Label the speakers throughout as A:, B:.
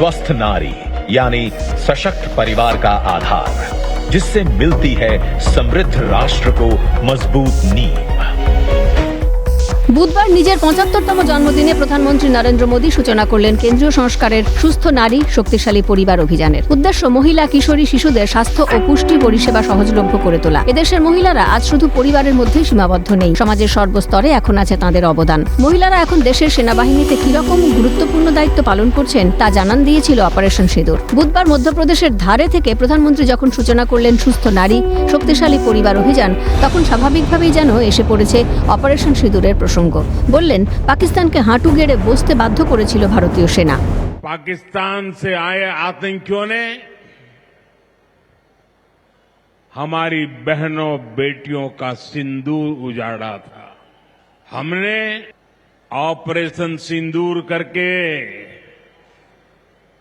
A: स्वस्थ नारी, यानी सशक्त परिवार का आधार, जिससे मिलती है समृद्ध राष्ट्र को मज़बूत नींव।
B: বুধবার নিজের পঁচাত্তরতম জন্মদিনে প্রধানমন্ত্রী নরেন্দ্র মোদী সূচনা করলেন কেন্দ্রীয় সংস্কারের সুস্থ নারী, শক্তিশালী পরিবার অভিযানের। উদ্দেশ্য মহিলা, কিশোরী, শিশুদের স্বাস্থ্য ও পুষ্টি পরিষেবা সহজলভ্য করে তোলা। এদেশের মহিলারা আজ শুধু পরিবারের মধ্যেই সীমাবদ্ধ নেই, সমাজের সর্বস্তরে এখন আছে তাঁদের অবদান। মহিলারা এখন দেশের সেনাবাহিনীতে কীরকম গুরুত্বপূর্ণ দায়িত্ব পালন করছেন, তা জানান দিয়েছিল অপারেশন সিঁদুর। বুধবার মধ্যপ্রদেশের ধারে থেকে প্রধানমন্ত্রী যখন সূচনা করলেন সুস্থ নারী, শক্তিশালী পরিবার অভিযান, তখন স্বাভাবিকভাবেই যেন এসে পড়েছে অপারেশন সিঁদুরের প্রসঙ্গ। বললেন পাকিস্তানকে হাঁটু গেড়ে বসতে বাধ্য করেছিল ভারতীয় সেনা
C: पाकिस्तान से आए आतंकियों ने हमारी बहनों बेटियों का सिंदूर उजाड़ा था हमने ऑपरेशन सिंदूर करके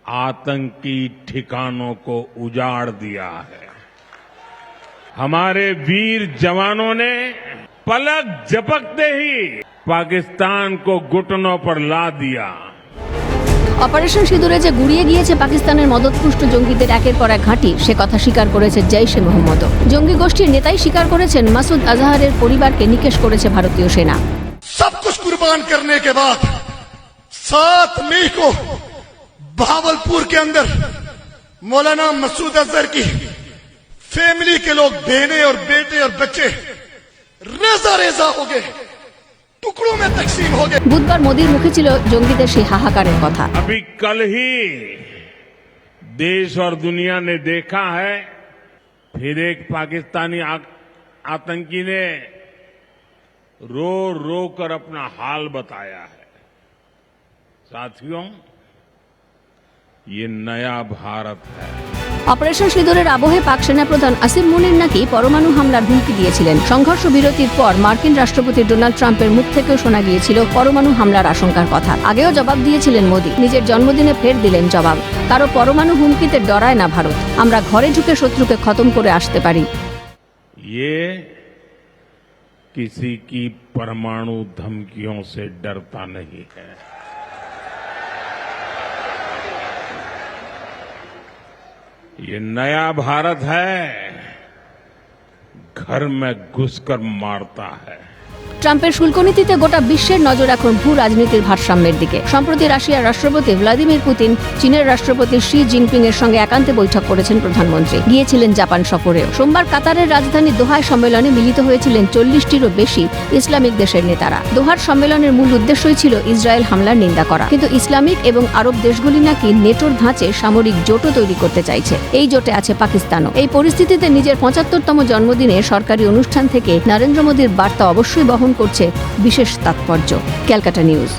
C: आतंकी ठिकानों को उजाड़ दिया है हमारे वीर जवानों ने पलक झपकते ही पाकिस्तान को घुटनों पर ला दिया
B: অপারেশন সিঁদুরে যে গুড়িয়ে গিয়েছে পাকিস্তানের মদতপুষ্ট জঙ্গিদের একের পর এক ঘাঁটি সে কথা স্বীকার করেছে জৈশে মোহাম্মদ জঙ্গি গোষ্ঠীর নেতাই স্বীকার করেছেন মাসুদ আজহারের পরিবারকে নিকেশ করেছে ভারতীয় সেনা
D: सब कुछ कुर्बान करने के बाद सात मई को भावलपुर के अंदर मौलाना मसूद अजहर की फैमिली के लोग बहने और बेटे और बच्चे रेजा रेजा हो गए टुकड़ों में तकसीम हो गए
B: বুধবার মোদির মুখে ছিল জঙ্গিদের সেই হাহাকারের কথা
C: अभी कल ही देश और दुनिया ने देखा है फिर एक पाकिस्तानी आ- आतंकी ने रो रो कर अपना हाल बताया है साथियों ये नया भारत है
B: অপারেশন সিঁদুরের আবহে পাক সেনাপ্রধান আসিম মুনির নাকি পরমাণু হামলার হুমকি দিয়েছিলেন সংঘর্ষ বিরতির পর মার্কিন রাষ্ট্রপতি ডোনাল্ড ট্রাম্পের মুখ থেকেও শোনা গিয়েছিল পরমাণু হামলার আশঙ্কার কথা আগেও জবাব দিয়েছিলেন মোদী নিজের জন্মদিনে ফের দিলেন জবাব কারো পরমাণু হুমকিতে ডরায় না ভারত আমরা ঘরে ঢুকে শত্রুকে খতম করে আসতে পারি
C: ये किसी की परमाणु धमकियों से डरता नहीं है ये नया भारत है। घर में घुसकर मारता है।
B: ট্রাম্পের শুল্ক নীতিতে গোটা বিশ্বের নজর এখন ভূ রাজনীতির ভারসাম্যের দিকে। সম্প্রতি রাশিয়ার রাষ্ট্রপতি ভ্লাদিমির পুতিন চীনের রাষ্ট্রপতি শি জিনপিং এর সঙ্গে একান্তে বৈঠক করেছেন প্রধানমন্ত্রী। গিয়েছিলেন জাপান সফরেও। সোমবার কাতারের রাজধানী দোহায় সম্মেলনে মিলিত হয়েছিলেন চল্লিশটিরও বেশি ইসলামিক দেশের নেতারা। দোহার সম্মেলনের মূল উদ্দেশ্যই ছিল ইসরায়েল হামলার নিন্দা করা। কিন্তু ইসলামিক এবং আরব দেশগুলি নাকি নেটোর ধাঁচে সামরিক জোটও তৈরি করতে চাইছে। এই জোটে আছে পাকিস্তানও। এই পরিস্থিতিতে নিজের পঁচাত্তরতম জন্মদিনে সরকারি অনুষ্ঠান থেকে নরেন্দ্র মোদীর বার্তা অবশ্যই বহন করছে বিশেষ তাৎপর্য। ক্যালকাটা নিউজ।